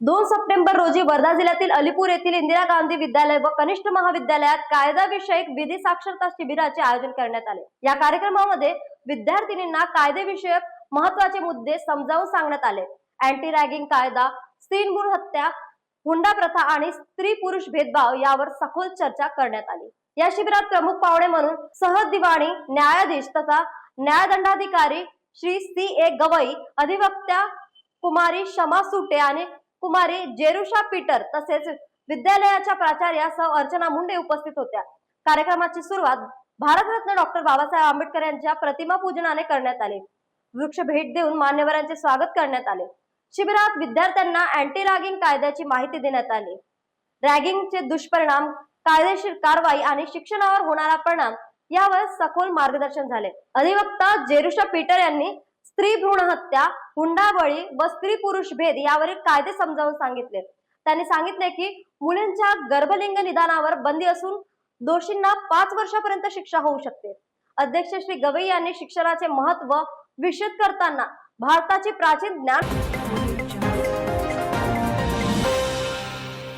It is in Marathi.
दोन सप्टेंबर रोजी वर्धा जिल्ह्यातील अलीपूर येथील इंदिरा गांधी विद्यालय व कनिष्ठ महाविद्यालयात कायदा विषयक विधी साक्षरता शिबिराचे आयोजन करण्यात आले. या कार्यक्रमामध्ये विद्यार्थिनींना कायदेविषयक महत्त्वाचे मुद्दे समजावून सांगण्यात आले. अँटी रॅगिंग कायदा स्त्रीन हत्या हुंडा प्रथा आणि स्त्री पुरुष भेदभाव यावर सखोल चर्चा करण्यात आली. या शिबिरात प्रमुख पाहुणे म्हणून सहज दिवाणी न्यायाधीश तथा न्यायदंडाधिकारी श्री सी ए गवई अधिवक्त्या कुमारी शमा सुटे आणि कुमारी जेरुषा पीटर तसेच विद्यालयाच्या प्राचार्या सौ अर्चना मुंडे उपस्थित होत्या. कार्यक्रमाची सुरुवात भारतरत्न डॉक्टर बाबासाहेब आंबेडकर यांच्या प्रतिमा पूजनाने करण्यात आली. वृक्ष भेट देऊन मान्यवरांचे स्वागत करण्यात आले. शिबिरात विद्यार्थ्यांना अँटी रॅगिंग कायद्याची माहिती देण्यात आली. रॅगिंगचे दुष्परिणाम कायदेशीर कारवाई आणि शिक्षणावर होणारा परिणाम यावर सखोल मार्गदर्शन झाले. अधिवक्ता जेरुषा पीटर यांनी स्त्री भ्रूण हत्या हुंडाबळी व स्त्री पुरुष भेद यावरील कायदे समजावून सांगितले. त्यांनी सांगितले की मुलींच्या गर्भलिंग निदानावर बंदी असून दोषींना पाच वर्षापर्यंत शिक्षा होऊ शकते. अध्यक्ष श्री गवई यांनी शिक्षणाचे महत्त्व विशद करताना भारताचे प्राचीन ज्ञान